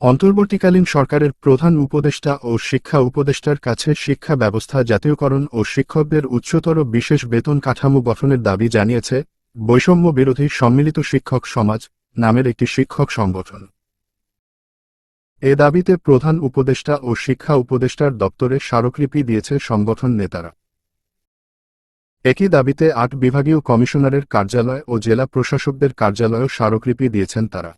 অন্তর্বর্তীকালীন সরকারের প্রধান উপদেষ্টা ও শিক্ষা উপদেষ্টার কাছে শিক্ষা ব্যবস্থা, জাতীয়করণ ও শিক্ষকদের উচ্চতর বিশেষ বেতন কাঠামো গঠনের দাবি জানিয়েছে বৈষম্য বিরোধী সম্মিলিত শিক্ষক সমাজ নামের একটি শিক্ষক সংগঠন। এ দাবিতে প্রধান উপদেষ্টা ও শিক্ষা উপদেষ্টার দপ্তরে স্মারকলিপি দিয়েছে সংগঠন নেতারা। একই দাবিতে আট বিভাগীয় কমিশনারের কার্যালয় ও জেলা প্রশাসকদের কার্যালয়েও স্মারকলিপি দিয়েছেন তারা।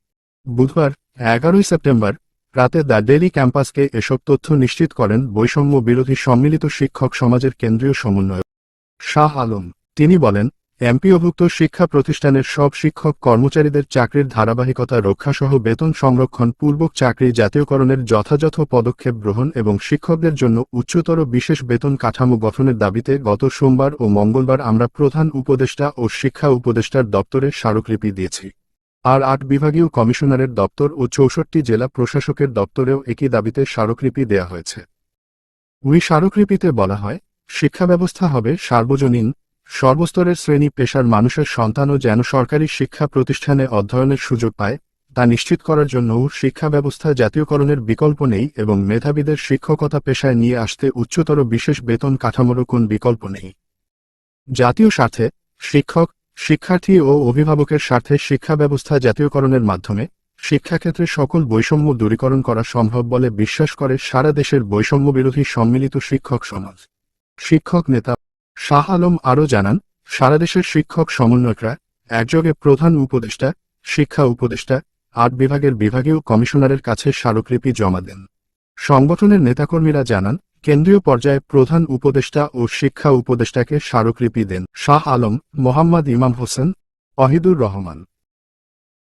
বুধবার, এগারোই সেপ্টেম্বর, রাতে দ্য ডেলি ক্যাম্পাসকে এসব তথ্য নিশ্চিত করেন বৈষম্য বিরোধী সম্মিলিত শিক্ষক সমাজের কেন্দ্রীয় সমন্বয়ক শাহ আলম। তিনি বলেন, এমপিওভুক্ত শিক্ষা প্রতিষ্ঠানের সব শিক্ষক কর্মচারীদের চাকরির ধারাবাহিকতা রক্ষাসহ বেতন সংরক্ষণ পূর্বক চাকরি জাতীয়করণের যথাযথ পদক্ষেপ গ্রহণ এবং শিক্ষকদের জন্য উচ্চতর বিশেষ বেতন কাঠামো গঠনের দাবিতে গত সোমবার ও মঙ্গলবার আমরা প্রধান উপদেষ্টা ও শিক্ষা উপদেষ্টার দপ্তরে স্মারকলিপি দিয়েছি। আর আট বিভাগীয় কমিশনারের দপ্তর ও চৌষট্টি জেলা প্রশাসকের দপ্তরেও একই দাবিতে স্মারকলিপি দেয়া হয়েছে। ওই স্মারকলিপিতে বলা হয়, শিক্ষা ব্যবস্থা হবে সার্বজনীন, সর্বস্তরের শ্রেণি পেশার মানুষের সন্তানও যেন সরকারি শিক্ষা প্রতিষ্ঠানে অধ্যয়নের সুযোগ পায়, তা নিশ্চিত করার জন্যও শিক্ষা ব্যবস্থা জাতীয়করণের বিকল্প নেই এবং মেধাবীদের শিক্ষকতা পেশায় নিয়ে আসতে উচ্চতর বিশেষ বেতন কাঠামোরও কোন বিকল্প নেই। জাতীয় স্বার্থে, শিক্ষক শিক্ষার্থী ও অভিভাবকের স্বার্থে শিক্ষা ব্যবস্থা জাতীয়করণের মাধ্যমে শিক্ষাক্ষেত্রে সকল বৈষম্য দূরীকরণ করা সম্ভব বলে বিশ্বাস করে সারা দেশের বৈষম্য বিরোধী সম্মিলিত শিক্ষক সমাজ। শিক্ষক নেতা শাহ আলম আরও জানান, সারা দেশের শিক্ষক সমন্বয়করা, একযোগে প্রধান উপদেষ্টা, শিক্ষা উপদেষ্টা, আট বিভাগের বিভাগীয় কমিশনারের কাছে স্মারকলিপি জমা দেন। সংগঠনের নেতাকর্মীরা জানান কেন্দ্রীয় পর্যায়ে প্রধান উপদেষ্টা ও শিক্ষা উপদেষ্টাকে স্মারকলিপি দেন শাহ আলম, মোহাম্মদ ইমাম হোসেন, অহিদুর রহমান।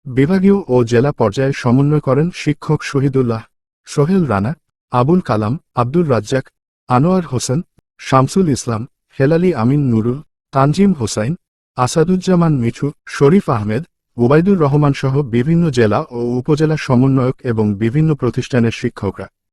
বিভাগীয় ও জেলা পর্যায়ে সমন্বয় করেন শিক্ষক শহীদুল্লাহ, সোহেল রানা, আবুল কালাম, আব্দুর রাজ্জাক, আনোয়ার হোসেন, শামসুল ইসলাম, হেলালি আমিন নুরুল, তানজিম হোসাইন, আসাদুজ্জামান মিঠু, শরীফ আহমেদ ওবায়দুর রহমান সহ বিভিন্ন জেলা ও উপজেলা সমন্বয়ক এবং বিভিন্ন প্রতিষ্ঠানের শিক্ষকরা।